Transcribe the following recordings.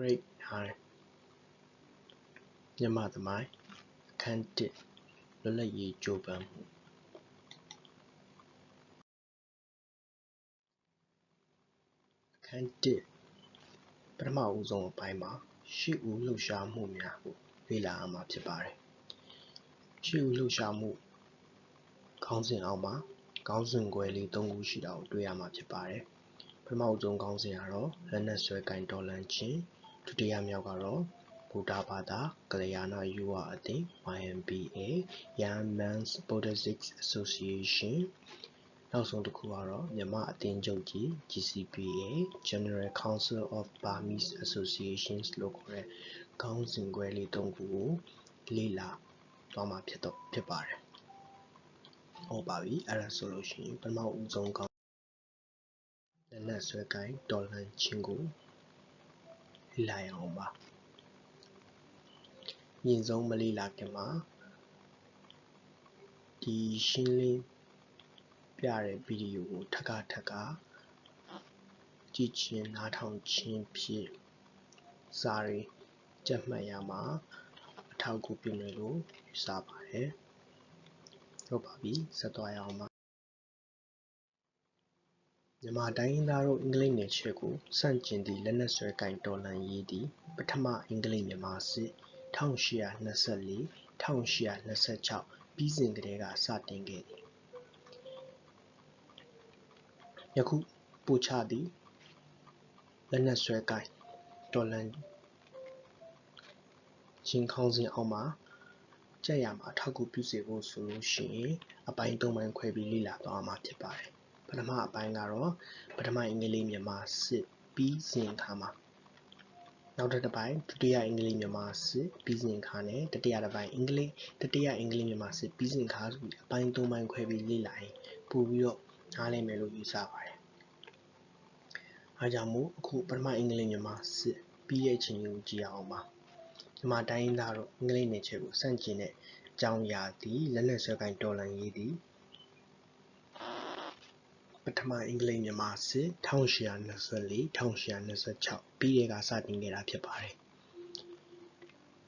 Grade 9မြန်မာသမိုင်းအခန်း1လွတ်လပ်ရေးကြိုးပမ်းမှုအခန်း1ပထမဦးဆုံးအပိုင်းမှာရှေ့ဦးလှုပ်ရှားမှုများကိုလေ့လာရမှာဖြစ်ပါတယ်ရှေ့ဦးလှုပ်ရှားမှုခေါင်းစဉ်အောက်မှာခေါင်းစဉ်ခွဲလေး၃ခုရှိတာကိုတွေ့ရမှာဖြစ်ပါတယ်ပထမဦးဆုံးခေါင်းစဉ်ကတော့လက်နက်ဆွဲကင်တော်လှန်ခြင်း ဒုတိယမြောက်ကတော့ဗုဒ္ဓဘာသာကလျာဏယုဝအသင်း YMBA Young Men's Buddhist Association နောက်ဆုံးတစ်ခုကတော့မြန်မာအသင်းချုပ်ကြီး GCPA General Council of Burmese Associations လို့ခေါ်တဲ့ခေါင်းစဉ်ခွဲလေး၃ခုကိုလေ့လာသွားမှာဖြစ်တော့ဖြစ်ပါတယ်ဟုတ်ပါပြီအဲ့ဒါဆိုလို့ရှိရင်ပထမဦးဆုံးခေါင်းလက်နက်ဆွဲကိုင်းတော်လှန်ခြင်းကို လေ့လာရအောင်ပါမြင့်ဆုံးမလေ့လာခင်မှာဒီရှင်းလင်းပြတဲ့ဗီဒီယိုကိုထပ်ခါထပ်ခါကြည့်ချင်းနားထောင်ခြင်းဖြင့်စာရီကြက်မှတ်ရမှာအထောက်အကူပြုမယ်လို့ယူဆပါတယ်ဟုတ်ပါပြီဆက်သွားရအောင်ပါ မြန်မာတိုင်းရင်းသားတို့ အင်္ဂလိပ်နယ်ချဲ့ကိုစန့်ကျင်သည့် လက်နက်ဆွဲကင်တော်လှန်ရေးသည် ပထမ အင်္ဂလိပ်မြန်မာစစ်1824 1826ပြီးစဉ်ကတည်းက စတင်ခဲ့သည် ယခု ပိုချသည်လက်နက်ဆွဲကိုင်တော်လှန်ခြင်းခေါင်းစဉ်အောက်မှာ ကြက်ရမှာထောက်ကူပြုစေဖို့ဆိုလို့ရှိရင် အပိုင်း၃ပိုင်းခွဲပြီး လေ့လာသွားမှာ ဖြစ်ပါတယ် ပထမအပိုင်းကတော့ပထမအင်္ဂလိပ်မြန်မာစစ်ပြီးစဉ်ခါမှာနောက်တစ်ပိုင်းဒုတိယအင်္ဂလိပ်မြန်မာစစ်ပြီးစဉ်ခါနဲ့တတိယတစ်ပိုင်းအင်္ဂလိပ်တတိယအင်္ဂလိပ်မြန်မာစစ်ပြီးစဉ်ခါဆိုပြီးအပိုင်း၃ပိုင်းခွဲပြီးလေ့လာရင်ပို့ပြီးတော့နားလည်မယ်လို့ယူဆပါတယ်အားကြောင့်မို့အခုပထမအင်္ဂလိပ်မြန်မာစစ်ပြီးရဲ့အချိန်ကိုကြည့်အောင်ပါမြန်မာတိုင်းရင်းသားတို့အင်္ဂလိပ်နယ်ချဲကိုစန့်ကျင်တဲ့အကြောင်းအရာသည်လက်နက်ဆွဲကိုင်တော်လှန်ရေးသည် ပထမအင်္ဂလိပ်မြန်မာစစ်1824 1826ပြီးတဲ့ကစတင်ခဲ့တာဖြစ်ပါတယ်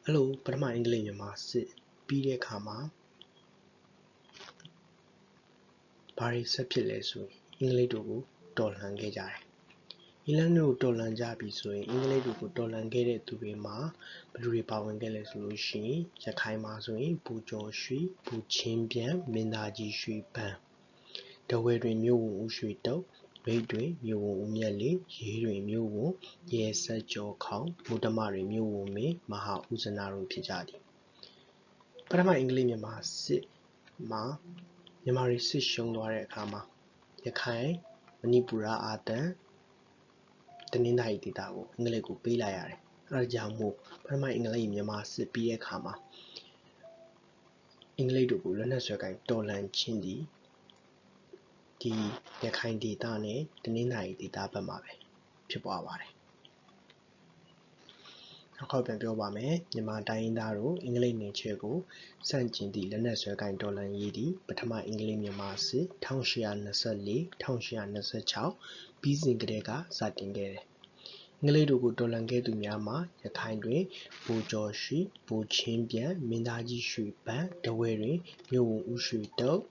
အဲ့လိုပထမအင်္ဂလိပ်မြန်မာစစ်ပြီးတဲ့အခါမှာဘာတွေဆက်ဖြစ်လဲဆိုရင်အင်္ဂလိပ်တို့ကိုတော်လှန်ခဲ့ကြတယ်အင်္ဂလန်တို့တော်လှန်ကြပြီဆိုရင်အင်္ဂလိပ်တို့ကိုတော်လှန်ခဲ့တဲ့သူတွေမှာဘယ်သူတွေပါဝင်ခဲ့လဲဆိုလို့ရှိရင်ရခိုင်မှာဆိုရင်ဘူကျော်ရွှေဘူချင်းပြန်မင်းသားကြီးရွှေပန်း တဝဲတွင်မြို့ဝန်ဦးရွှေတုတ်မြိတ်တွင်မြို့ဝန်ဦးမြတ်လေးရေးတွင်မြို့ဝန်ရဲဆက်ကျော်ခေါင်မုဒ္ဓမတွင်မြို့ဝန်မင်းမဟာဦးဇနာတို့ဖြစ်ကြသည်ပထမအင်္ဂလိပ်မြန်မာစစ်မှာမြန်မာတွေစစ်ရှုံးသွားတဲ့အခါမှာရခိုင်မဏိပူရအာသံတနင်္သာရီဒေသကိုအင်္ဂလိပ်ကိုပေးလိုက်ရတယ်အဲဒါကြောင့်မို့ပထမအင်္ဂလိပ်မြန်မာစစ်ပြီးတဲ့အခါမှာအင်္ဂလိပ်တို့ကိုလက်နက်ဆွဲကိုင်တော်လှန်ခြင်းသည် ဒီရခိုင်ဒေသနဲ့တနင်္သာရီဒေသဘက်မှာပဲဖြစ်ပွားပါတယ်နောက်ခေါက်ပြန်ပြောပါမယ်မြန်မာတိုင်းရင်းသားတို့အင်္ဂလိပ်နယ်ချဲကိုစန့်ကျင်သည့်လက်နက်ဆွဲကိုင်တော်လှန်ရေးသည်ပထမအင်္ဂလိပ်မြန်မာစစ်1824 1826ပြီးစဉ်ကတည်းကစတင်ခဲ့တယ်အင်္ဂလိပ်တို့ကိုတော်လှန်ခဲ့သူများမှာရခိုင်တွင်ဗိုလ်ကျော်ရှိဗိုလ်ချင်းပြန်မင်းသားကြီးရွှေပန်းတဝဲတွင်မြို့ဝန်ဦးရွှေတုတ်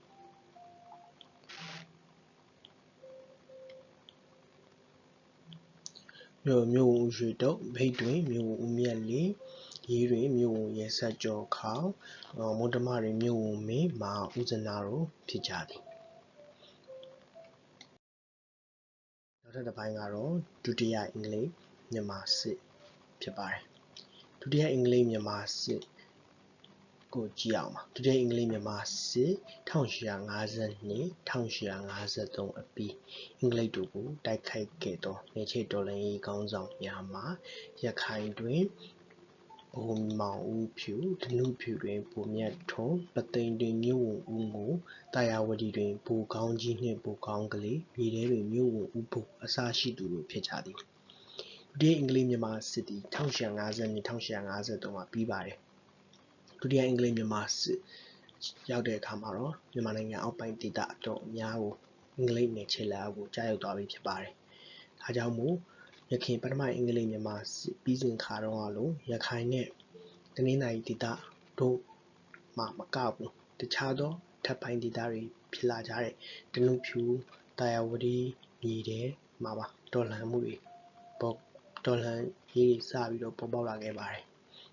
မြို့မြို့ဝန်ဦးရွှေတုတ်မြိတ်တွင်မြို့ဝန်ဦးမြတ်လေးရေးတွင်မြို့ဝန်ရဲဆက်ကျော်ခေါင်မုဒ္ဓမတွင်မြို့ဝန်မင်းမဟာဦးဇနာတို့ဖြစ်ကြသည်နောက်ထပ်တစ်ပိုင်းကတော့ဒုတိယအင်္ဂလိပ်မြန်မာစစ်ဖြစ်ပါတယ်ဒုတိယအင်္ဂလိပ်မြန်မာစစ် ကိုကြည့်အောင်ပါဒုတိယအင်္ဂလိပ်မြန်မာစစ်1852 1853အပြီးအင်္ဂလိပ်တို့ကိုတိုက်ခိုက်ခဲ့သောနေချိတ်တော်လှန်ရေးခေါင်းဆောင်များမှာရခိုင်တွင်ဘုံမောင်ဦးဖြူဓနုဖြူတွင်ဗိုလ်မြတ်ထွန်းပသိမ်တွင်မြို့ဝန်ဦးငိုတာယာဝတီတွင်ဗိုလ်ကောင်းကြီးနှင့်ဗိုလ်ကောင်းကလေးမြေထဲတွင်မြို့ဝန်ဦးဘုအစရှိသူတို့ဖြစ်ကြသည်ဒုတိယအင်္ဂလိပ်မြန်မာစစ်သည်1850 1853မှာပြီးပါတယ် ဒုတိယအင်္ဂလိပ်မြန်မာစစ်ရောက်တဲ့အခါမှာတော့မြန်မာနိုင်ငံအောက်ပိုင်းဒေသအတော်အများကိုအင်္ဂလိပ်နယ်ချဲလက်အောက်ကိုကြားရောက်သွားပြီဖြစ်ပါတယ်။ဒါကြောင့်မို့ရခင်ပထမအင်္ဂလိပ်မြန်မာစစ်ပြီးစဉ်ခါတုန်းကလိုရခိုင်နဲ့တနင်္သာရီဒေသတို့မှမကဘူးတခြားသောထပ်ပိုင်းဒေသတွေဖြစ်လာကြတဲ့ဓနုဖြူတာယာဝတီမြေထဲမှာပါတော်လှန်မှုတွေပေါ်တော်လှန်ရေးစပြီးတော့ပေါ်ပေါက်လာခဲ့ပါတယ်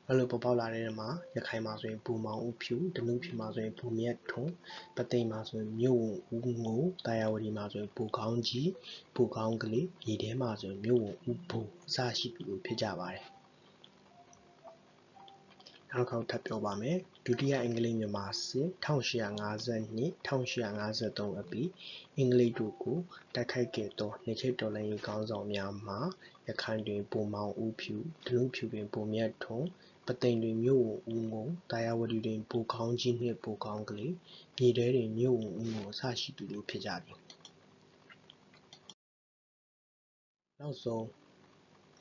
အဲ့လိုပေါ်ပေါက်လာတဲ့နေရာမှာရခိုင်မှာဆိုရင်ပူမောင်ဦးဖြူဓနုဖြူမှာဆိုရင်ပူမြတ်ထွန်းပသိမ်မှာဆိုရင်မြို့ဝင်ဦးငိုတာယာဝတီမှာဆိုရင်ပူကောင်းကြီးပူကောင်းကလေးမြေထဲမှာဆိုရင်မြို့ဝင်ဦးဘူအစရှိသူတို့ဖြစ်ကြပါတယ်နောက်တစ်ခေါက်ထပ်ပြောပါမယ်ဒုတိယအင်္ဂလိပ်မြန်မာစစ်1852 1853အပြီးအင်္ဂလိပ်တို့ကိုတိုက်ခိုက်ခဲ့သောနေချိတ်တော်လှန်ရေးခေါင်းဆောင်များမှာရခိုင်တွင်ပုံမောင်ဦးဖြူဒနုဖြူတွင်ပုံမြတ်ထွန်း ပသိမ်တွင်မြို့ဝင်ဦးငုံတာယာဝတီတွင်ပူခေါင်းကြီးနှင့်ပူခေါင်းကလေးမြေထဲတွင်မြို့ဝင်ဦးငုံအစရှိသူတို့ဖြစ်ကြသည်နောက်ဆုံး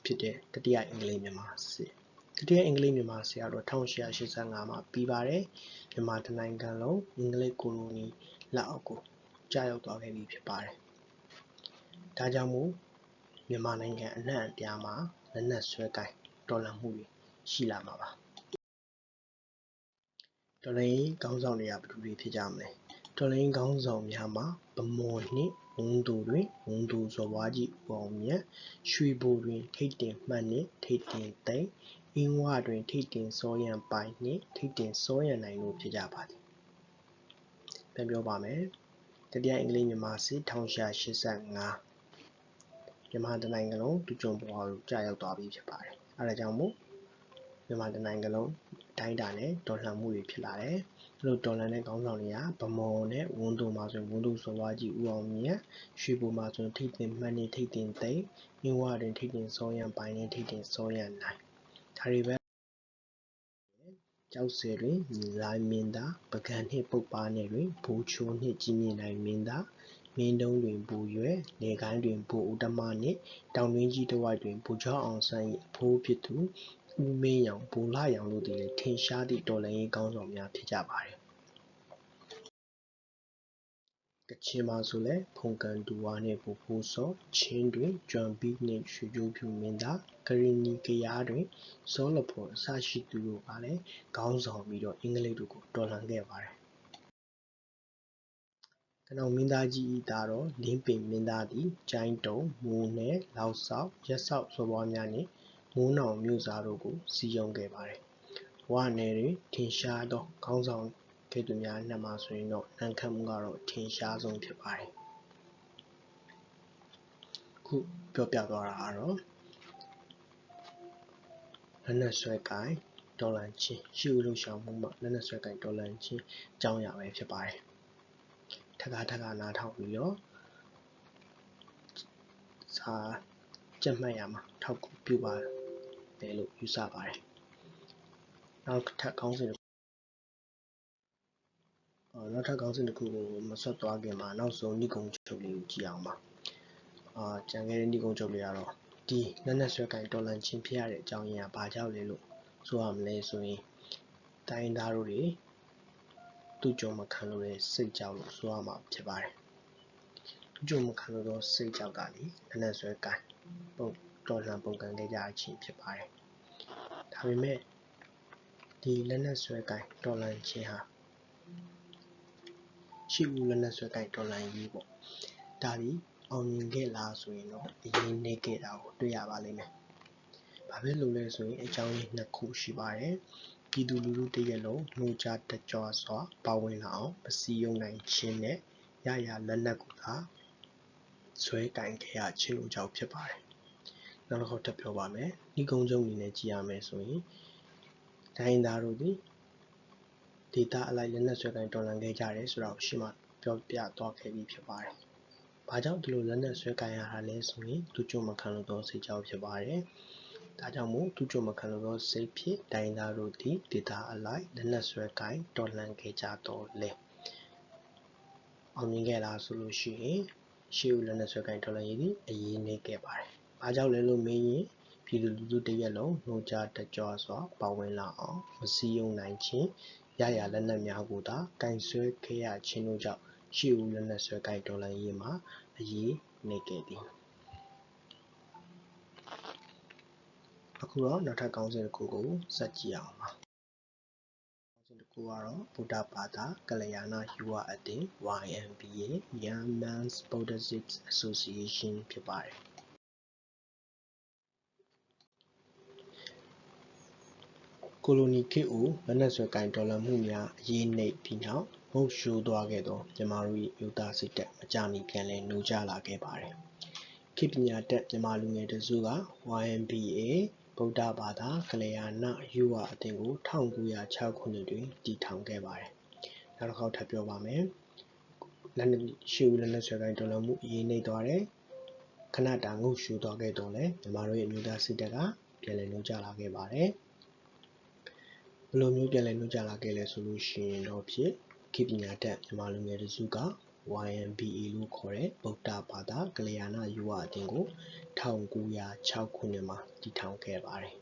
ဖြစ်တဲ့တတိယအင်္ဂလိပ်မြန်မာစစ်တတိယအင်္ဂလိပ်မြန်မာဆရာတော်1885မှာပြီးပါတယ်မြန်မာတနိုင်ငံလုံးအင်္ဂလိပ်ကိုလိုနီလက်အောက်ကိုကြာရောက်သွားခဲ့ပြီဖြစ်ပါတယ်ဒါကြောင့်မို့မြန်မာနိုင်ငံအနှံ့အပြားမှာလက်နက်ဆွဲကိုင်တော်လှန်မှုတွေ ရှိလာမှာပါတော်လှန်ရေးခေါင်းဆောင်တွေကဘယ်သူတွေဖြစ်ကြမလဲတော်လှန်ရေးခေါင်းဆောင်များမှာဗမော်နှင့်ဝန်းသူတွင်ဝန်းသူဇော်ဘွားကြီးဦးအောင်မြတ်ရွှေဘိုတွင် ထိတ်တင်မှတ်နှင့်ထိတ်တင်သိမ်းအင်းဝတွင် ထိတ်တင်စောရန်ပိုင်နှင့်ထိတ်တင်စောရန်နိုင်တို့ဖြစ်ကြပါသည်ပြန်ပြောပါမယ်တတိယအင်္ဂလိပ်မြန်မာစစ်1885မြန်မာတနိုင်ငံလုံးဒုကြုံဘွားကိုကြာရောက်သွားပြီဖြစ်ပါတယ်အဲဒါကြောင့်မို့ မြန်မာတနိုင်ငံလုံးအတိုင်းအတာနဲ့တော်လှန်မှုတွေဖြစ်လာတယ်အဲ့လိုတော်လှန်တဲ့ခေါင်းဆောင်တွေကဗမော်နဲ့ဝန်းသူမှာဆိုရင်ဝန်းသူစော်ဝါးကြီးဦးအောင်မြတ်ရွှေဘိုမှာဆိုရင်ထိတ်တင်မှတ်နေထိတ်တင်သိမ့်မြင်းဝတွင်ထိတ်တင်စောရန်ပိုင်နေထိတ်တင်စောရန်နိုင်ဒါတွေပဲကျောက်ဆယ်တွင်လိုင်းမင်းသားပကံနှင့်ပုတ်ပါနယ်တွင်ဘိုးချိုးနှင့်ကြီးမြင့်နိုင်မင်းသားမင်းတုံးတွင်ဘူရွယ်နေကိုင်းတွင်ဘူဦးတမနှင့်တောင်တွင်းကြီးတစ်ဝိုက်တွင်ဘူချောင်းအောင်ဆန်း၏အဖိုးဖြစ်သူ ဦးမင်းရောင်၊ဗိုလ်လှရောင်တို့သည်လည်း ထင်ရှားသည့် တော်လှန်ရေးခေါင်းဆောင်များ ဖြစ်ကြပါသည်။ကချင်မှာဆိုလည်း ဖုန်ကန်တူဝါနှင့် ဗိုလ်ဖိုးစော၊ချင်းတွင် ဂျွမ်ဘီနှင့် ရွှေကြိုးဖြူမင်းသား၊ကရင်နီ ကယားတွင် စောလဖော်အစရှိသူတို့ကလည်း ခေါင်းဆောင်ပြီးတော့ အင်္ဂလိပ်တို့ကို တော်လှန်ခဲ့ပါတယ်။ကနောင်မင်းသားကြီး၏သားတော် လင်းပင်မင်းသားသည် ကျိုင်းတုံ၊မိုးနဲ၊လောက်ဆောက်၊ရက်စောက်စော်ဘွားများနှင့် မိုးနောင်မြို့စားတို့ကို စည်းရုံးခဲ့ပါတယ်။ဝနယ်တွင် ထင်ရှားသောခေါင်းဆောင်ခဲ့သူများအနက်မှာဆိုရင်တော့နန်းခမ်းမှုကတော့ အထင်ရှားဆုံးဖြစ်ပါတယ်။အခုပြောပြသွားတာကတော့ လက်နက်စွဲကိုင်တော်လှန်ခြင်း ရှေ့ဦးလှုပ်ရှားမှုမှာလက်နက်စွဲကိုင်တော်လှန်ခြင်း အကြောင်းအရာပဲဖြစ်ပါတယ်။ထပ်ခါထပ်ခါနားထောင်ပြီးတော့ စာကြက်မှတ်ရမှာထောက်ကူပြုပါ တယ်လို့ယူဆပါတယ်။နောက်ထပ်ခေါင်းစဉ်နောက်ထပ်ခေါင်းစဉ်တစ်ခုကိုမဆက်သွားခင်မှာနောက်ဆုံးဏိကုံချုပ်လေးကိုကြည့်အောင်ပါ။အာကြံခဲ့တဲ့ဏိကုံချုပ်လေးကတော့ဒီလက်နက်ဆွဲကင်တော်လန်ချင်းဖြစ်ရတဲ့အကြောင်းရင်းကဘာကြောင့်လဲလို့ဆိုရမလဲဆိုရင်တိုင်းသားတို့တွေသူ့ကြုံမခံလို့တဲ့စိတ်ကြောက်လို့ဆိုရမှာဖြစ်ပါတယ်။သူ့ကြုံမခံလို့သောစိတ်ကြောက်ကလေလက်နက်ဆွဲကင်ပုံတော်လှန်ပုံကန်ခဲ့ကြအချင်းဖြစ်ပါတယ်။ ဒါပေမဲ့ဒီလက်နက်ဆွဲကင်တော်လှန်ခြင်းဟာရှိဦးလက်နက်ဆွဲကင်တော်လှန်ရေးပေါ့။ဒါဒီအောင်မြင်ခဲ့လားဆိုရင်တော့အရင်နေခဲ့တာကိုတွေ့ရပါလိမ့်မယ်။ဘာဖြစ်လို့လဲဆိုရင်အကြောင်းရင်းနှစ်ခုရှိပါတယ်။ပြည်သူလူထုတရက်လုံးနှိုးကြားတကြွစွာပါဝင်လာအောင်မစည်းရုံးနိုင်ခြင်းနဲ့ရရလက်နက်ကိုသာဆွဲကင်ခဲ့ရခြင်းတို့ကြောင့်ဖြစ်ပါတယ်။ နောက်တစ်ခေါက်ထပ်ပြောပါမယ်။ဤကုန်းကျုံအနေနဲ့ကြည့်ရမယ်ဆိုရင်တိုင်းသားတို့သည်ဒေတာအလိုက်လက်နက်ဆွဲကင်တော်လှန်ခဲ့ကြတယ်ဆိုတာကိုရှင်းမှပြောပြသွားခဲ့ပြီးဖြစ်ပါတယ်။ဘာကြောင့်ဒီလိုလက်နက်ဆွဲကိုင်ရတာလဲဆိုရင်သူ့ကြုံမခံလို့သောစိတ်ကြောင့်ဖြစ်ပါတယ်။ဒါကြောင့်မို့သူ့ကြုံမခံလို့သောစိတ်ဖြစ်တိုင်းသားတို့သည်ဒေတာအလိုက်လက်နက်ဆွဲကိုင်တော်လှန်ခဲ့ကြတော့လေ။အောင်မြင်ခဲ့လားဆိုလို့ရှိရင်ရှေးဦးလက်နက်ဆွဲကိုင်တော်လှန်ရေးသည်အရေးနေခဲ့ပါတယ်။ ဘာကြောင့်လဲလို့မေးရင်ပြည်သူလူထုတရက်လုံးနှိုးကြတကြွစွာပါဝင်လာအောင်မစည်းရုံးနိုင်ခြင်းရရလက်နက်များကိုသာကင်ဆွဲခဲ့ရခြင်းတို့ကြောင့်ရှေ့ဦးလက်နက်ဆွဲကိုင်တော်လှန်ရေးမှာအရေးနေခဲ့သည်အခုတော့နောက်ထပ်ကောင်းစဉ်တစ်ခုကိုဆက်ကြည့်အောင်ပါကောင်းစဉ်တစ်ခုကတော့ဗုဒ္ဓဘာသာကလျာဏယူဝအသင်း YMBA Young Men's Buddhist Association ဖြစ်ပါတယ် ကိုလိုနီခေတ်ကိုလက်နက်ဆွဲကင်တော်လှန်မှုများအရေးနှိပ်ပြီးနောက်မုတ်ရှိုးသွားခဲ့သောမြန်မာတို့၏မြို့သားစိတ်တက်မကြမီပြန်လည်နှိုးကြလာခဲ့ပါတယ်။ခေတ်ပညာတတ်မြန်မာလူငယ်တစုက YMBA ဗုဒ္ဓဘာသာကလျာဏယူဝအသင်းကို1906ခုနှစ်တွင်တည်ထောင်ခဲ့ပါတယ်။နောက်တစ်ခေါက်ထပ်ပြောပါမယ်။လက်နက်ရှေးဦးလက်နက်ဆွဲကင်တော်လှန်မှုအရေးနှိပ်သွားတယ်။ခဏတာငုတ်ရှိုးသွားခဲ့တော့လေမြန်မာတို့ရဲ့မြို့သားစိတ်တက်ကပြန်လည်နှိုးကြလာခဲ့ပါတယ်။ ဘယ်လိုမျိုးပြန်လည်နှုတ်ကြလာခဲ့လဲဆိုလို့ရှိရင်တော့ဖြစ်ခေပညာတတ်မြန်မာလူငယ်တစုက YMBA လို့ခေါ်တဲ့ဗုဒ္ဓဘာသာကလျာဏယူဝအသင်းကို1906ခုနှစ်မှာတည်ထောင်ခဲ့ပါတယ်။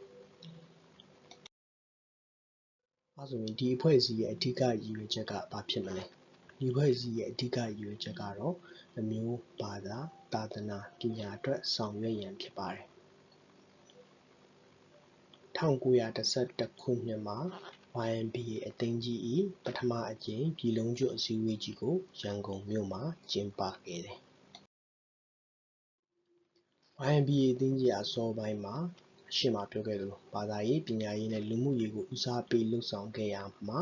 အဲဆိုရင်ဒီအဖွဲ့အစည်းရဲ့အဓိကရည်ရွယ်ချက်ကဘာဖြစ်မလဲ။ဒီအဖွဲ့အစည်းရဲ့အဓိကရည်ရွယ်ချက်ကတော့အမျိုးဘာသာသာသနာပညာအတွက်ဆောင်ရွက်ရန်ဖြစ်ပါတယ် 1911 ခုနှစ်မှာ YMBA အသင်းကြီး၏ပထမအကြိမ် ပြည်လုံးကျွတ်အစည်းအဝေးကြီးကို ရန်ကုန်မြို့မှာ ကျင်းပခဲ့တယ်။ YMBA အသင်းကြီးအစောပိုင်းမှာ အရှိမပြောခဲ့သလို ဘာသာရေး ပညာရေးနဲ့ လူမှုရေးကို ဦးစားပေးလှုပ်ဆောင်ခဲ့ရမှာ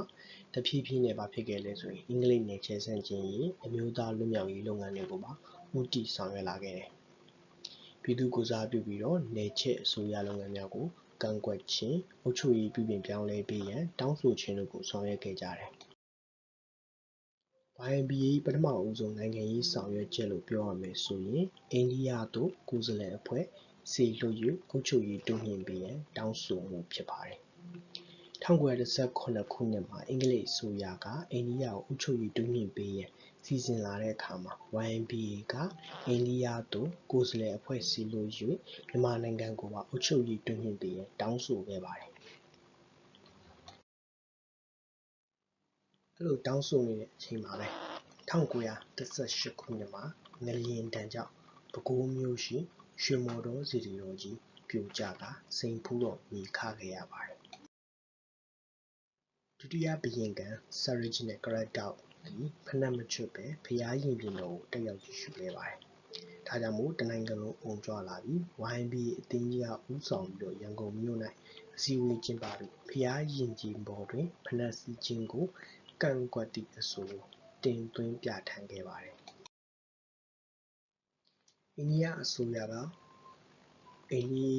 တဖြည်းဖြည်းနဲ့ ဘာဖြစ်ခဲ့လဲဆိုရင် အင်္ဂလိပ်နယ်ချဲဆန့်ကျင်ရေး အမျိုးသားလွတ်မြောက်ရေးလုပ်ငန်းတွေကိုပါ ဦးတည်ဆောင်ရွက်လာခဲ့တယ်။ပြည်သူကိုစားပြုပြီးတော့ နယ်ချဲအစိုးရလုပ်ငန်းများကို ကန့်ကွက်ခြင်း၊အုပ်ချုပ်ရေးပြုပြင်ပြောင်းလဲပေးရန်တောင်းဆိုခြင်းတို့ကိုဆောင်ရွက်ခဲ့ကြတယ်။ YMBA ၏ပထမဦးဆုံးနိုင်ငံရေးဆောင်ရွက်ချက်လို့ပြောရမယ်ဆိုရင်အိန္ဒိယသို့ကိုယ်စားလှယ်အဖွဲ့စေလွှတ်၍အုပ်ချုပ်ရေးတိုးမြှင့်ပေးရန်တောင်းဆိုမှုဖြစ်ပါတယ်။ 1917ခုနှစ်မှာ အင်္ဂလိပ်အစိုးရက အိန္ဒိယကို အုပ်ချုပ်ရေးတိုးမြှင့်ပေးရန် စီစဉ်လာတဲ့အခါမှာ YMBA က အိန္ဒိယသို့ ကိုယ်စားလှယ်အဖွဲ့စေလွှတ်၍မြန်မာနိုင်ငံကိုပါ အုပ်ချုပ်ရေးတိုးမြှင့်ပေးရန် တောင်းဆိုခဲ့ပါတယ်။အဲလို တောင်းဆိုနေတဲ့အချိန်မှာပဲ 1918 ခုနှစ်မှာ ငလျင်ဒဏ်ကြောင့် ပဲခူးမြို့ရှိ ရွှေမော်တော်စေတီတော်ကြီး ပြိုကျကာ စိန်ဖူးတော် မြေခခဲ့ရပါတယ်။ ဒုတိယဘုရင်ခံစရဂျီနဲ့ကရက်တောက်သည်ဖိနပ်မချွတ်ဘဲဘုရားရင်ပြင်တော်ကိုတက်ရောက်ကြည့်ရှုခဲ့ပါတယ်။ဒါကြောင့်မို့တစ်နိုင်ငံလုံးအုံကြွလာပြီး YMBA အသင်းကြီးကဦးဆောင်ပြီးတော့ရန်ကုန်မြို့၌အစည်းအဝေးကျင်းပပြီးဘုရားရင်ပြင်ပေါ်တွင်ဖိနပ်စီးခြင်းကိုကန့်ကွက်သည့်အဆိုတင်သွင်းပြဌာန်းခဲ့ပါတယ်။အိန္ဒိယအစိုးရက အိန္ဒိ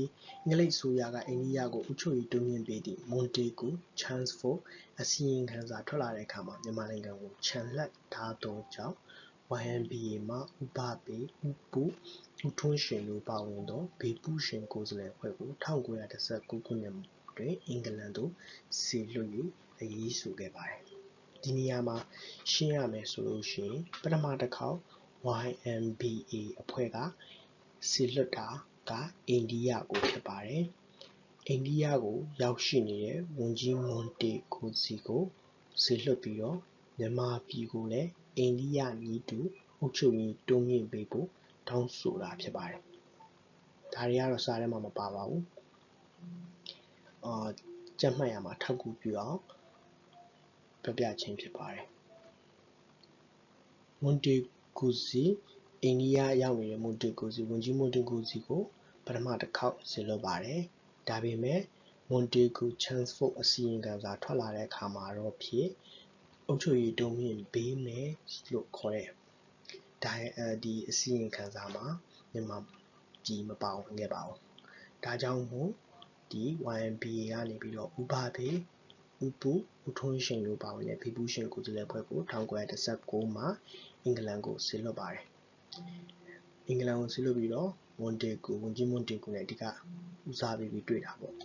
အင်္ဂလိပ်အစိုးရကအိန္ဒိယကိုအုပ်ချုပ်ရေးတိုးမြှင့်ပေးသည့် Montego Chelmsford အစီရင်ခံစာထွက်လာတဲ့အခါမှာမြန်မာနိုင်ငံကိုချန်လှပ်ထားသောကြောင့် YMBA မှဦးဘပေ၊ဦးပု၊ဦးထွန်းရှိန်တို့ပါဝင်သောဘေးပူးရှင်ကိုယ်စားလှယ်အဖွဲ့ကို1919ခုနှစ်တွင်အင်္ဂလန်သို့စေလွှတ်၍အရေးယူခဲ့ပါတယ်။ဒီနေရာမှာရှင်းရမယ်ဆိုလို့ရှိရင်ပထမတစ်ခေါက် YMBA အဖွဲ့ကစေလွှတ်တာ က အိန္ဒိယကို ဖြစ်ပါတယ်။အိန္ဒိယကို ရောက်ရှိနေတဲ့ ဝန်ကြီး မွန်တေဂိုစီကို စေလွှတ်ပြီးတော့ မြန်မာပြည်ကိုလည်း အိန္ဒိယနည်းတူ အုပ်ချုပ်ရေးတိုးမြှင့်ပေးဖို့ တောင်းဆိုတာဖြစ်ပါတယ်။ဒါတွေကတော့ စာထဲမှာ မပါပါဘူး။အာကြက်မှတ်ရမှာထောက်ကူပြုအောင် ပြပြခြင်းဖြစ်ပါတယ်။မွန်တေဂိုစီ အိန္ဒိယရောက်နေတဲ့မွန်တေဂိုစီဝန်ကြီး မွန်တေဂိုစီကို ပထမတစ်ခေါက်စေလွှတ်ပါတယ်။ဒါပေမဲ့ Montego Chelmsford အစီရင်ခံစာထွက်လာတဲ့အခါမှာတော့ဖြင့်အုပ်ချုပ်ရေးတိုးမြင့်ပေးမယ်လို့ခေါ်တဲ့ဒါဒီအစီရင်ခံစာမှာမြန်မာပြည်မပါဝင်ခဲ့ပါဘူး။ဒါကြောင့်မို့ဒီ YMBA ကနေပြီးတော့ဥပဒေဥပုဥထွန်းရှင်တို့ပါဝင်တဲ့ဖေပူးရှင်ကိုယ်စားလှယ်ဖွဲ့ကို1919မှာအင်္ဂလန်ကိုဆေလွတ်ပါတယ်။အင်္ဂလန်ကိုဆေလွတ်ပြီးတော့ မွန်တေကူဝန်ကြီးမွန်တေကူနဲ့အဓိကဦးစားပေးပြီးတွေ့တာပေါ့။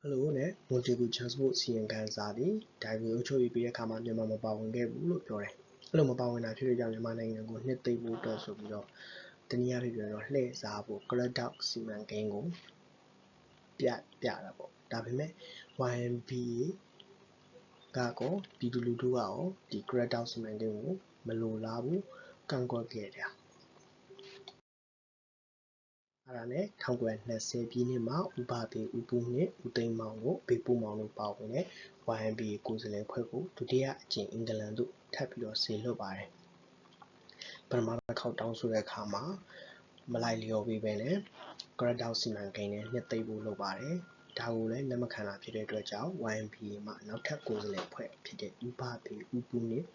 အဲ့လိုနဲ့မွန်တေကူချန်စပို့စီရင်ခံစာပြီးဒိုင်ဗီအုပ်ချုပ်ရေးပြီးတဲ့အခါမှာမြန်မာမပါဝင်ခဲ့ဘူးလို့ပြောတယ်။အဲ့လိုမပါဝင်တာဖြစ်တဲ့ကြောင့်မြန်မာနိုင်ငံကိုနှစ်သိမ့်ဖို့အတွက်ဆိုပြီးတော့တနည်းအားဖြင့်ပြောရင်တော့လှည့်စားဖို့ Gladdock စီမံကိန်းကိုပြပြတာပေါ့ဒါပေမဲ့ YMBA ကကောပြည်သူလူထုကရောဒီ Gladdock စီမံကိန်းကိုမလိုလားဘူးကန့်ကွက်ခဲ့တယ် အဲ့ဒါနဲ့1920ပြည်နှစ်မှာဥပဒေဥပူနှင့်ဦးသိန်းမောင်တို့ဘေပူမောင်တို့ပါဝင်တဲ့ YMBA ကိုယ်စားလှယ်ဖွဲ့ကိုဒုတိယအကြိမ်အင်္ဂလန်သို့ထပ်ပြီးတော့ဆေလွှတ်ပါတယ်ပထမတစ်ခေါက်တောင်းဆိုတဲ့အခါမှာမလိုက်လျော်ပေးပဲနဲ့ credit စီမံကိန်းနဲ့နှစ်သိမ့်ဖို့လုပ်ပါတယ်ဒါကိုလည်းလက်မခံတာဖြစ်တဲ့အတွက်ကြောင့် YMBA မှာနောက်ထပ်ကိုယ်စားလှယ်ဖွဲ့ဖြစ်တဲ့ဥပဒေဥပူနှင့်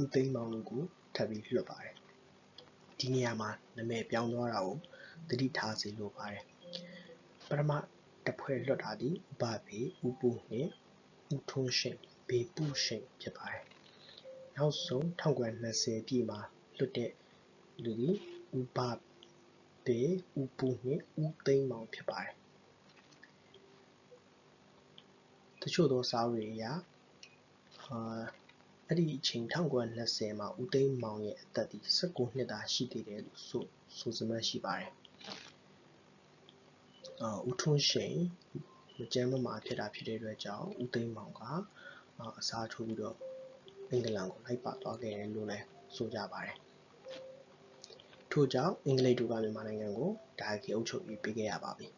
ဦးသိန်းမောင်တို့ကိုထပ်ပြီးလွှတ်ပါတယ်ဒီနေရာမှာနာမည်ပြောင်းသွားတာကို သတိထားစေလိုပါတယ်ပထမတစ်ဖွဲ့လွှတ်တာဒီဥပဘေဥပူနှင့်ဦးထွန်းရှိန်ဘေပူရှိန်ဖြစ်ပါတယ်နောက်ဆုံး1920ပြည်မှာလွှတ်တဲ့လူဒီဥပဘေဥပူနှင့်ဦးသိန်းမောင်ဖြစ်ပါတယ်တချို့သောစာအုပ်တွေအရအာအဲ့ဒီအချိန်1920မှာဦးသိန်းမောင်ရဲ့အသက်ဒီ19နှစ်သာရှိသေးတယ်လို့ဆိုဆိုစမှတ်ရှိပါတယ်အာ ဦးထွန်းရှိန်မကြမ်းမမာဖြစ်တာဖြစ်တဲ့အတွက်ကြောင့်ဦးသိန်းမောင်ကအစားထိုးပြီးတော့အင်္ဂလန်ကိုလိုက်ပါသွားခဲ့တယ်လို့လည်းဆိုကြပါတယ်ထို့ကြောင့်အင်္ဂလိပ်တို့ကမြန်မာနိုင်ငံကိုဒါကီအုပ်ချုပ်ပြီးပေးခဲ့ရပါပြီ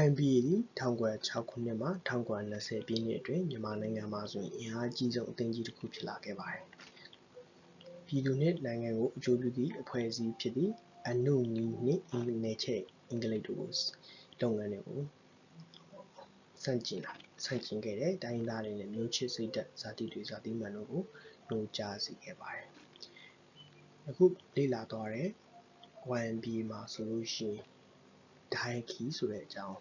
YMBA သည်1906ခုနှစ်မှ1920ပြည့်နှစ်အတွင်းမြန်မာနိုင်ငံမှာဆိုရင်အင်အားကြီးဆုံးအသင်းကြီးတစ်ခုဖြစ်လာခဲ့ပါတယ်။ပြည်သူနှင့်နိုင်ငံကိုအကျိုးပြုသည့်အဖွဲ့အစည်းဖြစ်သည့် အနုနီနှင့်အင်္ဂနယ်ချဲ့အင်္ဂလိပ်တို့ကိုလုပ်ငန်းတွေကိုဆန့်ကျင်လာဆန့်ကျင်ခဲ့တဲ့တိုင်းရင်းသားတွေနဲ့မျိုးချစ်စိတ်သက်ဇာတိတွေဇာတိမှန်တို့ကိုနှိုးကြားစေခဲ့ပါတယ်။အခုလေ့လာသွားတဲ့ YMBA မှာဆိုလို့ရှိရင်ဒိုင်ခီဆိုတဲ့အကြောင်း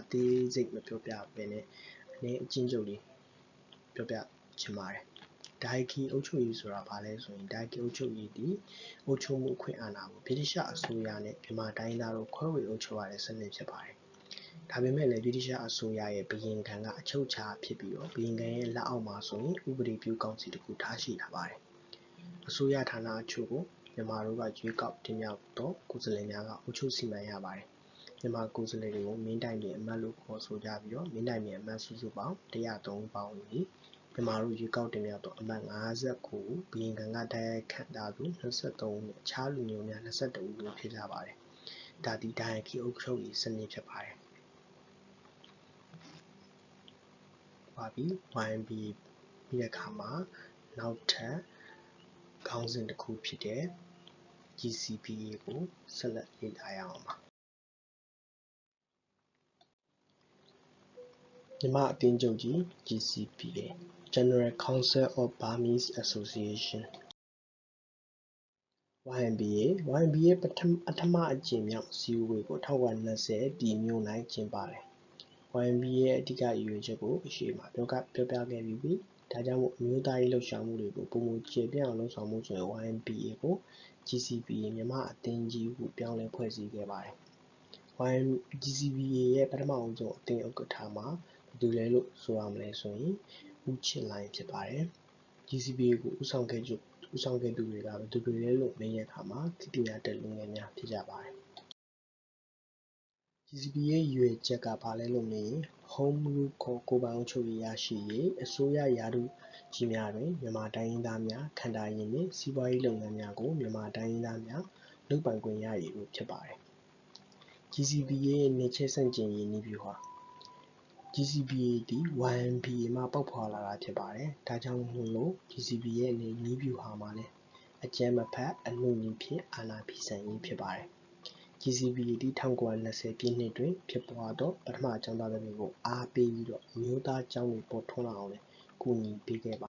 အသေးစိတ်မပြောပြဘဲနဲ့အနည်းအချင်းချုပ်လေးပြောပြချင်ပါတယ် ဒိုင်ခီအုပ်ချုပ်ရေးဆိုတာဘာလဲဆိုရင်ဒိုင်ခီအုပ်ချုပ်ရေးဒီအုပ်ချုပ်မှုအခွင့်အာဏာကိုဗြိတိရှအစိုးရနဲ့မြန်မာတိုင်းသားတို့ခွဲဝေအုပ်ချုပ်ရတဲ့စနစ်ဖြစ်ပါတယ်ဒါပေမဲ့လည်းဗြိတိရှအစိုးရရဲ့ဘယင်ခံကအချုပ်အခြာဖြစ်ပြီးတော့ဘယင်ခံရဲ့လက်အောက်မှာဆိုရင်ဥပဒေပြုကောင်စီတခုထားရှိလာပါတယ်အစိုးရဌာနအချို့ကိုမြန်မာတို့ကရွေးကောက်တင်မြှောက်သောကိုယ်စားလှယ်များကအုပ်ချုပ်စီမံရပါတယ်။မြန်မာကိုယ်စားလှယ်တွေကိုမင်းတိုင်ပြင်အမတ်လို့ခေါ်ဆိုကြပြီးတော့မင်းတိုင်ပြင်အမတ်စုစုပေါင်း103ဦးပါဝင်ပြီး မြန်မာတို့ရွေးကောက်တင်မြှောက်သောအမတ်59ဦးဘီရင်ခံကတိုက်ရိုက်ခန့်ထားသူ23ဦးနဲ့အခြားလူမျိုးများ22ဦးတို့ဖြစ်ကြပါတယ်။ဒါဒီဒိုင်ခီအုပ်ချုပ်ရေးစနစ်ဖြစ်ပါတယ်။ပါပြီ YMB ပြီးတဲ့အခါမှာနောက်ထပ်ခေါင်းစဉ်တစ်ခုဖြစ်တဲ့ GCPA ကိုဆက်လက်လေ့လာရအောင်ပါမြန်မာအသင်းချုပ်ကြီး GCPA General Council of Burmese Association YMBA YMBA ပထမအထမအကြိမ်မြောက်စီဝေးကို1920ပြည်မြို့၌ကျင်းပတယ် YMBA ရဲ့အဓိကရည်ရွယ်ချက်ကိုအရှိမပြောကပြောပြခဲ့ပြီးပြီဒါကြောင့်မို့အမျိုးသားရေးလှုပ်ရှားမှုတွေကိုပုံမူကျေပြန့်အောင်လှုံ့ဆော်မှုဆိုရင် YMBA ကို GCPA မြန်မာအသင်းကြီးဟုပြောင်းလဲဖွဲ့စည်းခဲ့ပါတယ်။ YM GCPA ရဲ့ပထမအဦးဆုံးအသင်းဥက္ကဋ္ဌမှာဘယ်သူလဲလို့ဆိုရမလဲဆိုရင် ဦးချစ်လိုင်းဖြစ်ပါတယ်။ GCPA ကိုဦးဆောင်ခဲ့ကြဦးဆောင်ခဲ့သူတွေကဘယ်သူတွေလဲလို့မေးတဲ့အခါမှာတိပညာတက်လူငယ်များဖြစ်ကြပါတယ်။ GCPA ရဲ့ရွေချက်ကဘာလဲလို့မေးရင် Home Rule ခေါ်ကိုယ်ပိုင်အုပ်ချုပ်ရေးရရှိရေးအစိုးရရာထူးကြီးများတွင်မြန်မာတိုင်းရင်းသားများခံတာရင်နှင့်စီးပွားရေးလုပ်ငန်းများကိုမြန်မာတိုင်းရင်းသားများလုပ်ပိုင်ခွင့်ရရေးတို့ဖြစ်ပါတယ်။ GCPA ရဲ့နေချက်ဆန့်ကျင်ရေးနည်းဗျူဟာ GCPA သည် YMBA မှ ပေါက်ဖွာလာတာဖြစ်ပါတယ်။ဒါကြောင့်မို့လို့ GCPA ရဲ့နည်းဗျူဟာမှာလည်းအကြမ်းမဖက်အနှုတ်နည်းဖြင့်အာဏာဖီဆန်ရေးဖြစ်ပါတယ်။ GCPA သည်1920ပြည့်နှစ်တွင် ဖြစ်ပွားသောပထမကျောင်းသားသပိတ်ကိုအားပေးပြီးတော့အမျိုးသားကျောင်းတွေပေါ်ထွန်းလာအောင်လည်းကူညီပေးခဲ့ပါ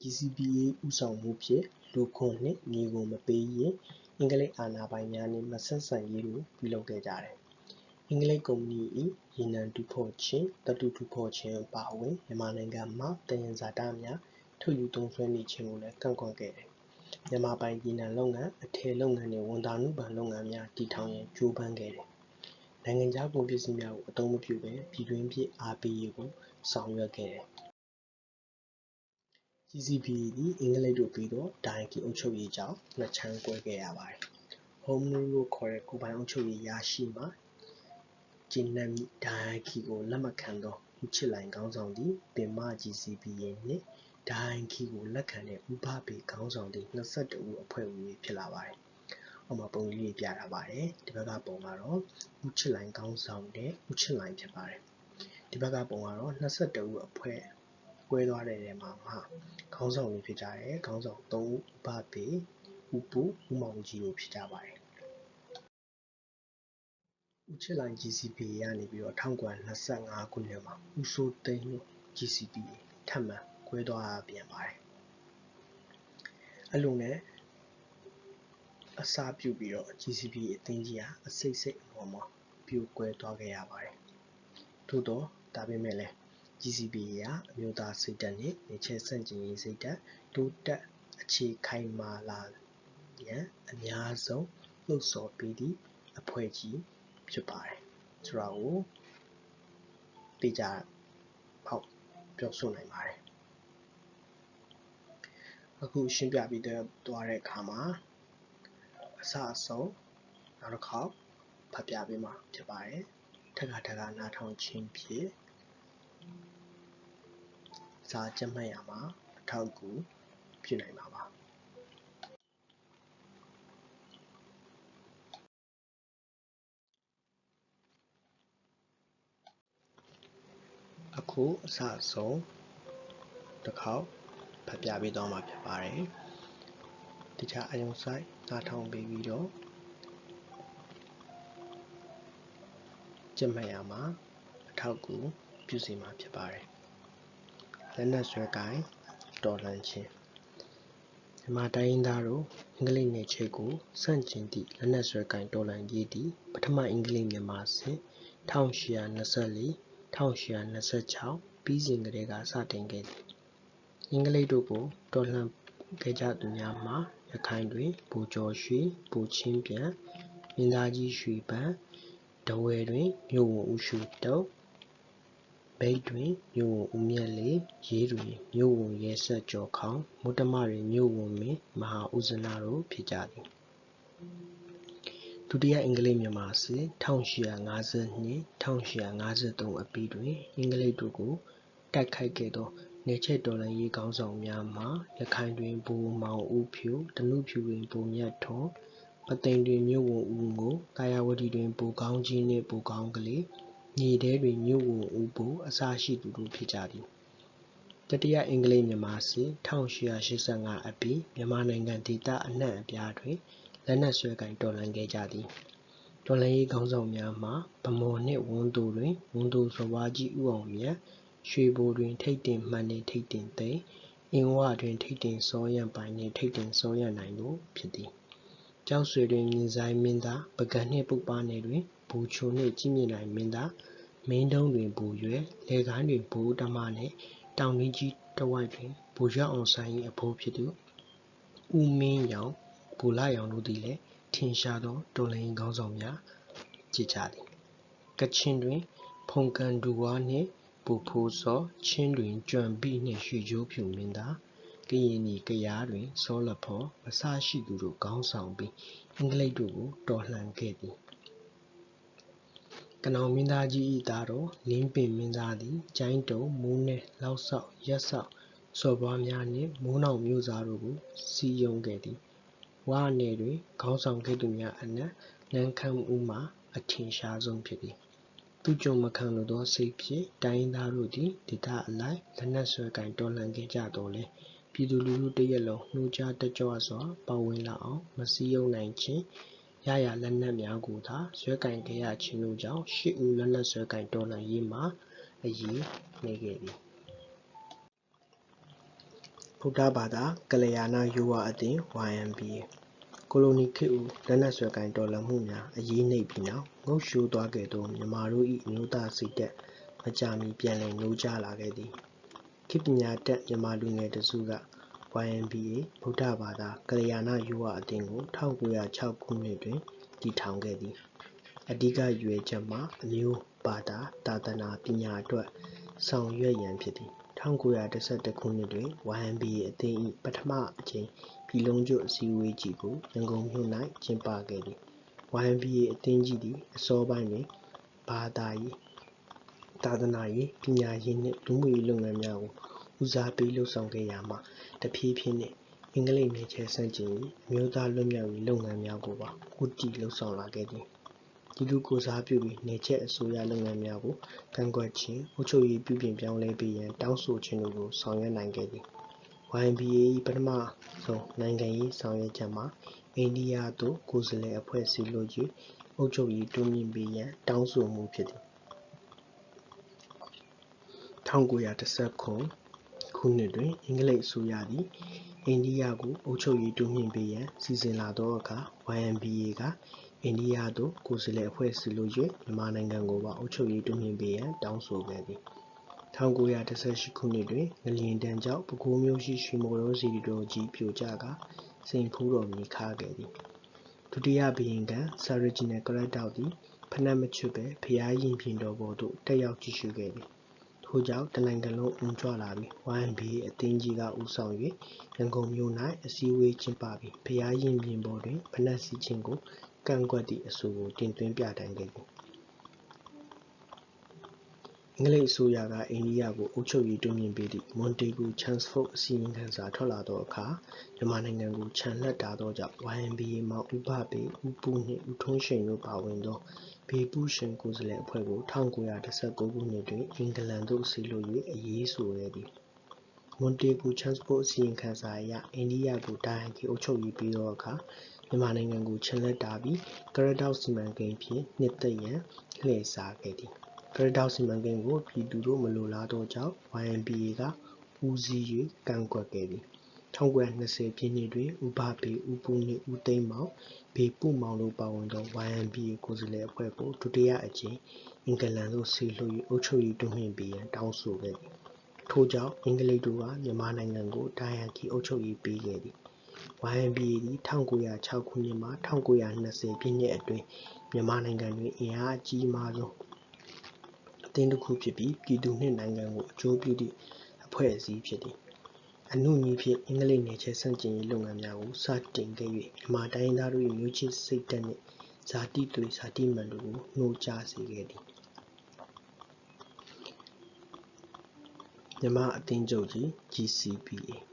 GCPA ဦးဆောင်မှုဖြင့်လူခွန်နှင့်မြေခွန်မပေးရင်အင်္ဂလိပ်အာဏာပိုင်များနှင့်မဆက်ဆံရေးတို့ပြုလုပ်ခဲ့ကြတယ်။အင်္ဂလိပ်ကုမ္ပဏီ၏ ရေနံတူးဖော်ခြင်း၊သတ္တုတူးဖော်ခြင်းအပါအဝင်မြန်မာနိုင်ငံမှသယံဇာတများထုတ်ယူသုံးစွဲနေခြင်းကိုလည်းကန့်ကွက်ခဲ့တယ်။မြန်မာပိုင်ရေနံလုပ်ငန်း၊အထည်လုပ်ငန်းနှင့်ဝန်ဆောင်မှုဘဏ်လုပ်ငန်းများတည်ထောင်ရန်ကြိုးပမ်းခဲ့တယ်။နိုင်ငံခြားကုန်ပစ္စည်းများကိုအသုံးမပြုဘဲပြည်တွင်းဖြစ်အားပေးရေးကိုဆောင်ရွက်ခဲ့တယ် GCPA သည်အင်္ဂလိပ်တို့ပေးသောဒိုင်ကီအုပ်ချုပ်ရေးကြောင့်နှစ်ခြမ်းကွဲခဲ့ရပါတယ်။ Home Rule လို့ခေါ်တဲ့ကိုယ်ပိုင်အုပ်ချုပ်ရေးရရှိမှ ကျေနပ်မည့်ဒိုင်ကီကိုလက်မခံသောဦးချစ်လှိုင်ခေါင်းဆောင်သည့်ပင်မ GCPA နှင့်ဒဒိုင်ခီကိုလက်ခံတဲ့ဥပပေခေါင်းဆောင်သည့်22ဦးအဖွဲ့ဝင်တွေဖြစ်လာပါတယ်။ဟောမှာပုံလေးတွေပြထားပါတယ်။ဒီဘက်ကပုံကတော့ဦးချစ်လိုင်ခေါင်းဆောင်တဲ့ဦးချစ်လိုင်ဖြစ်ပါတယ်။ဒီဘက်ကပုံကတော့22ဦးအဖွဲ့ကွဲသွားတဲ့နေရာမှာမှခေါင်းဆောင်တွေဖြစ်ကြတယ်။ခေါင်းဆောင်3ဦးဥပပေဦးပူဦးမောင်ကြီးတို့ဖြစ်ကြပါတယ်။ ဦးချစ်လိုင် GCP ကနေပြီးတော့1925ခုနှစ်မှာဦးစိုးသိန်းတို့ GCP ထပ်မံကွဲသွားပြန်ပါတယ်အဲ့လိုနဲ့အစာပြုတ်ပြီးတော့ GCP အသင်းကြီးဟာအစိတ်စိတ်အမော်မော်ပြိုကွဲသွားခဲ့ရပါတယ်သို့တော့ဒါပေမဲ့လည်း GCP ရာအမျိုးသားစိတ်ဓာတ်နဲ့နေချက်ဆန့်ကျင်ရေးစိတ်ဓာတ်တိုးတက်အခြေခိုင်မာလာရန်အများဆုံးလှုပ်ဆော်ပေးသည့်အဖွဲ့ကြီး ဖြစ်ပါတယ်ဆိုတော့ကိုသိကြပေါ့ပြောဆိုနိုင်ပါတယ်အခုရှင်းပြပြီးသွားတဲ့အခါမှာအစအဆုံးနောက်တစ်ခေါက်ဖတ်ပြပေးမှာဖြစ်ပါတယ်ထက်ကထက်ကနားထောင်ခြင်းဖြင့်စာကြက်မှတ်ရမှာအထောက်အကူဖြစ်နိုင်ပါပါ အခုအစအဆုံးတစ်ခေါက်ဖတ်ပြပေးသွားမှာဖြစ်ပါတယ်။တခြားအယုံဆိုင်နားထောင်ပေးပြီးတော့ကြက်မှတ်ရမှာအထောက်ကူပြုစီမှာဖြစ်ပါတယ်။လက်နက်ဆွဲကိုင်းတော်လှန်ခြင်းမြန်မာတိုင်းရင်းသားတို့အင်္ဂလိပ်နယ်ချဲကိုစန့်ကျင်သည့်လက်နက်ဆွဲကိုင်းတော်လှန်ရေးသည်ပထမအင်္ဂလိပ်မြန်မာစစ်1824 1826 ပြီးစဉ်ကတည်းက စတင်ခဲ့သည် အင်္ဂလိပ်တို့ကို တော်လှန်ခဲ့ကြသူများမှာ ရခိုင်တွင် ဗိုလ်ကျော်ရွှေ ဗိုလ်ချင်းပြန် မင်းသားကြီးရွှေပန်း ထားဝယ်တွင် မြို့ဝန်ဦးရွှေတုတ် မြိတ်တွင် မြို့ဝန်ဦးမြတ်လေး ရေးတွင် မြို့ဝန်ရဲစက်ကျော်ခေါင် မုတ္တမတွင် မြို့ဝန်မင်း မဟာဥဇနတို့ ဖြစ်ကြသည် ဒုတိယအင်္ဂလိပ်မြန်မာစစ်1852-1853အပြီးတွင် အင်္ဂလိပ်တို့ကိုတိုက်ခိုက်ခဲ့သောနယ်ချဲ့တော်လှန်ရေးခေါင်းဆောင်များမှာရခိုင်တွင်ဗိုလ်မောင်ဦးဖြူ၊ဓနုဖြူတွင်ဗိုလ်မြတ်ထွန်း၊ပုသိမ်တွင်မြို့ဝန်ဦးငို၊သာယာဝတီတွင်ဗိုလ်ကောင်းကြီးနှင့်ဗိုလ်ကောင်းကလေး၊မြေထဲတွင်မြို့ဝန်ဦးဘိုအစရှိသူတို့ဖြစ်ကြသည်။တတိယအင်္ဂလိပ်မြန်မာစစ်1885အပြီးမြန်မာနိုင်ငံဒေသအနှံ့အပြားတွင် လက်နက်စွဲကိုင်တော်လှန်ခဲ့ကြသည်။တော်လှန်ရေးခေါင်းဆောင်များမှာဗန်းမော်နှင့်ဝန်းသိုတွင်ဝန်သိုစော်ဘွားကြီးဦးအောင်မြတ်ရွှေဘိုတွင် ထိပ်တင်မှန်နှင့်ထိပ်တင်သိန်းအင်းဝတွင် ထိပ်တင်စောရံပိုင်နှင့်ထိပ်တင်စောရံနိုင်တို့ဖြစ်သည်ကျောက်ဆွေတွင်မြင်းဆိုင်မင်းသားပုဂံနှင့်ပုပ္ပနယ်တွင်ဘူချိုနှင့်ကြည်မြင့်နိုင်မင်းသားမင်းတုံးတွင်ဘူရွယ်လေကိုင်းတွင်ဘူတမနှင့်တောင်ကြီးကြီးတဝိုက်တွင်ဘူရောက်အောင်ဆိုင်၏အဖိုးဖြစ်သူဦးမင်းရောင် ဘူလာရောင်တို့သည်လည်းထင်ရှားသောတော်လှန်ရေးခေါင်းဆောင်များဖြစ်ကြသည်ကချင်တွင် ဖုန်ကန်ဒူဝါနှင့်ပူဖိုးစောချင်းတွင်ကြွမ်ပိနှင့်ရွှေကြိုးဖြူမင်းသားကရင်နီကယားတွင်စောလဖောအစရှိသူတို့ခေါင်းဆောင်ပြီးအင်္ဂလိပ်တို့ကိုတော်လှန်ခဲ့သည်ကနောင်မင်းသားကြီး၏သားတော်လင်းပင်မင်းသားသည်ကျိုင်းတုံမိုးနဲလောက်ဆောက်ရက်ဆောက်စော်ဘွားများနှင့်မိုးနောင်မျိုးသားတို့ကိုစီယုံခဲ့သည် ဝါနယ်တွင် ခေါင်းဆောင်ခဲ့သူများအနက် နန်းခမ်းဦးမှာ အထင်ရှားဆုံးဖြစ်သည် သူ့ကျွန်မခံလိုသောစိတ်ဖြင့် တိုင်းရင်းသားတို့သည် ဒေသအလိုက် လက်နက်စွဲကိုင် တော်လှန်ခဲ့ကြသော်လည်း ပြည်သူလူထုတစ်ရပ်လုံး နှိုးကြားတက်ကြွစွာ ပါဝင်လာအောင် မစည်းရုံးနိုင်ခြင်း ရရာလက်နက်များကိုသာ စွဲကိုင်ခဲ့ရခြင်းတို့ကြောင့် ရှစ်ဦး လက်နက်စွဲကိုင်တော်လှန်ရေးမှာ အရေးနေခဲ့သည် ဗုဒ္ဓဘာသာကလျာဏယုဝအသင်း YMBA ကိုလိုနီခေတ်ဦးလက်နက်စွဲကိုင်တော်လှန်မှုများအရေးနိမ့်ပြီးနောက်ငုတ်လျိုးသွားခဲ့သောမြန်မာတို့၏အမျိုးသားစိတ်ဓာတ်မကြာမီပြန်လည်နိုးကြားလာခဲ့သည်ခေတ်ပညာတတ်မြန်မာလူငယ်တစုက YMBA ဗုဒ္ဓဘာသာကလျာဏယုဝအသင်းကို1906ခုနှစ်တွင်တည်ထောင်ခဲ့သည်အဓိကရည်ရွယ်ချက်မှာအမျိုးဘာသာသာသနာပညာအတွက်ဆောင်ရွက်ရန်ဖြစ်သည် 1911 ခုနှစ်တွင် YMBA အသင်း၏ပထမအကြိမ် ပြည်လုံးကျွတ်အစည်းအဝေးကြီးကို ရန်ကုန်မြို့၌ကျင်းပခဲ့သည် YMBA အသင်းကြီးသည် အစောပိုင်းတွင် ဘာသာရေး သာသနာရေး ပညာရေးနှင့် လူမှုရေးလုပ်ငန်းများကို ဦးစားပေးလှုပ်ဆောင်ခဲ့ရာမှာတဖြည်းဖြည်းနဲ့အင်္ဂလိပ်နယ်ချဲဆန့်ကျင်ရေး အမျိုးသားလွတ်မြောက်ရေးလုပ်ငန်းများကိုပါ ဦးတည်လှုပ်ဆောင်လာခဲ့သည် ဒီလူကိုစားပြုပြီးနယ်ချဲအစိုးရလုပ်ငန်းများကိုကန့်ကွက်ခြင်းအုပ်ချုပ်ရေးပြုပြင်ပြောင်းလဲပေးရန်တောင်းဆိုခြင်းတို့ကိုဆောင်ရွက်နိုင်ခဲ့သည် YMBA ၏ပထမဆုံးနိုင်ငံရေးဆောင်ရွက်ချက်မှာအိန္ဒိယသို့ကိုယ်စားလှယ်အဖွဲ့ဆီလွှတ်၍အုပ်ချုပ်ရေးတိုးမြှင့်ပေးရန်တောင်းဆိုမှုဖြစ်သည်1919ခုနှစ်တွင်အင်္ဂလိပ်အစိုးရသည်အိန္ဒိယကိုအုပ်ချုပ်ရေးတိုးမြှင့်ပေးရန်စီစဉ်လာသောအခါ YMBA က အိန္ဒိယသို့ ကိုယ်စားလှယ်အဖွဲ့ဆီလွှတ်၍မြန်မာနိုင်ငံကိုပါ အုပ်ချုပ်ရေးတိုးမြှင့်ပေးရန် တောင်းဆိုခဲ့သည်1918ခုနှစ်တွင် ငလျင်ဒဏ်ကြောင့် ပဲခူးမြို့ရှိ ရွှေမိုးရောစေတီတော်ကြီးပြိုကျကာ စိန်ဖူးတော်မြေခါခဲ့သည် ဒုတိယဘုရင်ခံဆာရဂျီနယ်ကရက်တောက်သည်ဖနက်မချွတ်ပဲဖျားရင်ပြင်တော်ပေါ်သို့ တက်ရောက်ကြည့်ရှုခဲ့သည် ထို့ကြောင့်တနိုင်ငံလုံး အုံကြွလာပြီး YMBA အသင်းကြီးက ဦးဆောင်၍ရန်ကုန်မြို့၌အစည်းအဝေးကျင်းပပြီးဖျားရင်ပြင်ပေါ်တွင်ဖနက်စီးခြင်းကို ကန့်ကွက်သည့်အဆိုကိုတင်သွင်းပြဌာန်းခဲ့သည်အင်္ဂလိပ်အစိုးရကအိန္ဒိယကိုအုပ်ချုပ်ရေးတိုးမြှင့်ပေးသည့်မွန်တေဂူချန်စဖုတ်အစီရင်ခံစာထွက်လာသောအခါမြန်မာနိုင်ငံကိုခြံလှပ်ထားသောကြောင့် YMBA မှာဦးဘပေ၊ဦးပုနှင့်ဦးထွန်းရှိန်တို့ပါဝင်သောဘေးပူးရှင်ကိုယ်စားလှယ်အဖွဲ့ကို1919ခုနှစ်တွင်အင်္ဂလန်သို့စေလွှတ်၍အရေးဆိုခဲ့သည်။မွန်တေဂူချန်စဖုတ်အစီရင်ခံစာအရအိန္ဒိယကိုတာဟန်ကီအုပ်ချုပ်ရေးပေးသောအခါ မြန်မာနိုင်ငံကိုခြံလှပ်ထားပြီးကရတောက်စီမံကိန်းဖြင့်နှစ်သက်ရန်လှည့်စားခဲ့သည်။ကရတောက်စီမံကိန်းကိုပြည်သူတို့မလိုလားသောကြောင့် YMBA ကဦးစီး၍ကန့်ကွက်ခဲ့သည်1920ပြည့်နှစ်တွင်ဦးဘပေ၊ဦးပုနှင့်ဦးသိန်းမောင်၊ဘေပုမောင်တို့ပါဝင်သော YMBA ကိုယ်စားလှယ်အဖွဲ့ကိုဒုတိယအကြိမ်အင်္ဂလန်သို့စေလွှတ်၍အုပ်ချုပ်ရေးတိုးမြှင့်ပေးရန်တောင်းဆိုခဲ့သည်။ထို့ကြောင့်အင်္ဂလိပ်တို့ကမြန်မာနိုင်ငံကိုတာယာကီအုပ်ချုပ်ရေးပေးခဲ့သည်။ YMBA သည်1906ခုနှစ်မှ1920ပြည့်နှစ်အတွင်းမြန်မာနိုင်ငံတွင်အင်အားအကြီးမားဆုံးအသင်းတစ်ခုဖြစ်ပြီးပြည်သူနှင့်နိုင်ငံကိုအကျိုးပြုသည့်အဖွဲ့အစည်းဖြစ်သည်။အနုနည်းဖြင့်အင်္ဂလိပ်နယ်ချဲဆန့်ကျင်ရေးလုပ်ငန်းများကိုစတင်ခဲ့၍မြန်မာတိုင်းရင်းသားတို့၏မျိုးချစ်စိတ်ဓာတ်နှင့်ဇာတိသွေးဇာတိမာန်တို့ကိုနှိုးကျစေခဲ့သည်။မြန်မာအသင်းချုပ်ကြီး GCPA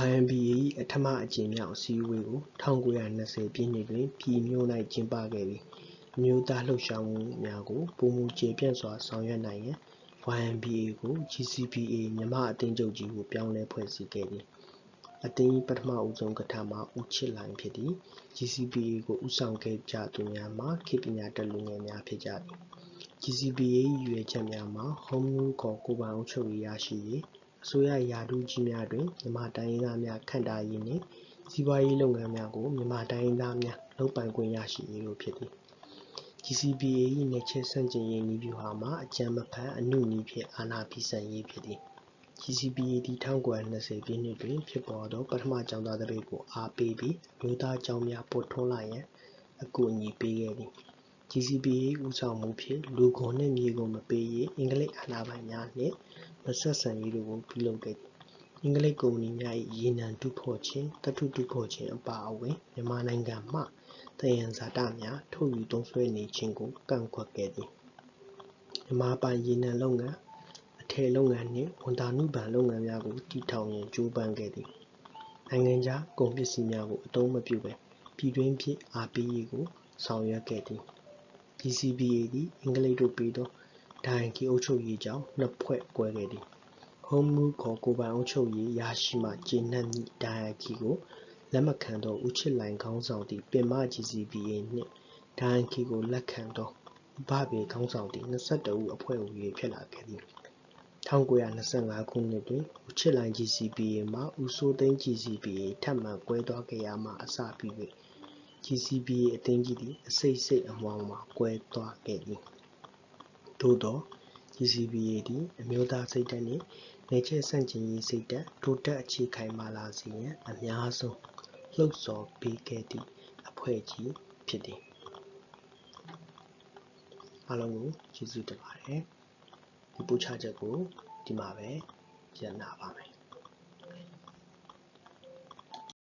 YMBA ၏အထမအကြိမ်မြောက် အစည်းအဝေးကို 1920 ပြည့်နှစ်တွင် ပြည်မြို့၌ကျင်းပခဲ့ပြီး အမျိုးသားလှုပ်ရှားမှုများကို ပိုမိုကျယ်ပြန့်စွာ ဆောင်ရွက်နိုင်ရန် YMBA ကို GCPA မြန်မာအသင်းချုပ်ကြီးကို ပြောင်းလဲဖွဲ့စည်းခဲ့သည်။အသင်း၏ပထမဦးဆုံးကထမဦးချစ်လှိုင်ဖြစ်သည်။ GCPA ကို ဦးဆောင်ခဲ့ကြသူများမှာ ခေတ်ပညာတတ်လူငယ်များဖြစ်ကြသည်။ GCPA ၏ရည်ရွယ်ချက်များမှာ Home Rule ခေါ် ကိုယ်ပိုင်အုပ်ချုပ်ရေးရရှိရေး၊ အစိုးရရာထူးကြီးများတွင်မြန်မာတိုင်းရင်းသားများခန့်ထားရေးနှင့်စီးပွားရေးလုပ်ငန်းများကိုမြန်မာတိုင်းရင်းသားများလုပ်ပိုင်ခွင့်ရရှိရေးတို့ဖြစ်သည်။ GCPA ၏နယ်ချဲ့ဆန့်ကျင်ရေးနည်းဗျူဟာမှာအကြမ်းမဖက်အနုနည်းဖြင့်အာဏာဖီဆန်ရေးဖြစ်သည်။ GCPA သည်1920ပြည့်နှစ်တွင်ဖြစ်ပေါ်သောပထမကျောင်းသားသပိတ်ကိုအားပေးပြီးအမျိုးသားကျောင်းများပေါ်ထွန်းလာရန်အကူအညီပေးခဲ့သည်။ GCPA ၏ဦးဆောင်မှုဖြင့်လူခွန်နှင့်မြေခွန်မပေးရေးအင်္ဂလိပ်အာဏာပိုင်များနှင့် မဆက်ဆံရေးတို့ကိုပြုလုပ်ခဲ့သည်။အင်္ဂလိပ်ကုမ္ပဏီများ၏ရေနံတူးဖော်ခြင်း၊သတ္တုတူးဖော်ခြင်းအပါအဝင်မြန်မာနိုင်ငံမှသယံဇာတများထုတ်ယူသုံးစွဲနေခြင်းကိုကန့်ကွက်ခဲ့သည်။မြန်မာပိုင်ရေနံလုပ်ငန်း၊အထည်လုပ်ငန်းနှင့်ဝံသာနုဘဏ်လုပ်ငန်းများကိုတည်ထောင်ရန်ကြိုးပမ်းခဲ့သည်။နိုင်ငံခြားကုန်ပစ္စည်းများကိုအသုံးမပြုဘဲပြည်တွင်းဖြစ်အားပေးရေးကိုဆောင်ရွက်ခဲ့သည်။ GCPA သည်အင်္ဂလိပ်တို့ပေးသော တာဟန်ကီအုပ်ချုပ်ရေးကြောင့် နှစ်ဖွဲ့ကွဲခဲ့သည်။ Home Rule ခေါ် ကိုယ်ပိုင်အုပ်ချုပ်ရေးရရှိမှ ကျေနပ်မည့်တာဟန်ကီကို လက်မခံသော ဦးချစ်လှိုင်ခေါင်းဆောင်သည့် ပင်မ GCPA နှင့်တာဟန်ကီကို လက်ခံသော ဦးဘပေခေါင်းဆောင်သည့် ၂၁ ဦးအဖွဲ့ဟူ၍ဖြစ်လာခဲ့သည်။1925ခုနှစ်တွင် ဦးချစ်လှိုင် GCPA မှ ဦးစိုးသိန်း GCPA ထပ်မံကွဲသွားခဲ့ရာမှ အစပြု၍ GCPA အသင်းကြီးသည်အစိတ်စိတ်အမြွှာမြွှာ ကွဲသွားခဲ့သည်။ သို့သော် GCPA သည်အမျိုးသားစိတ်ဓာတ်နှင့်နယ်ချဲ့ဆန့်ကျင်ရေးစိတ်ဓာတ်တိုးတက်အခြေခိုင်မာလာစေရန်အများဆုံးလှုံ့ဆော်ပေးခဲ့သည့်အဖွဲ့ကြီးဖြစ်သည်။အားလုံးကိုကျေးဇူးတင်ပါတယ်။ဒီပို့ချချက်ကိုဒီမှာပဲရပ်နားပါမယ်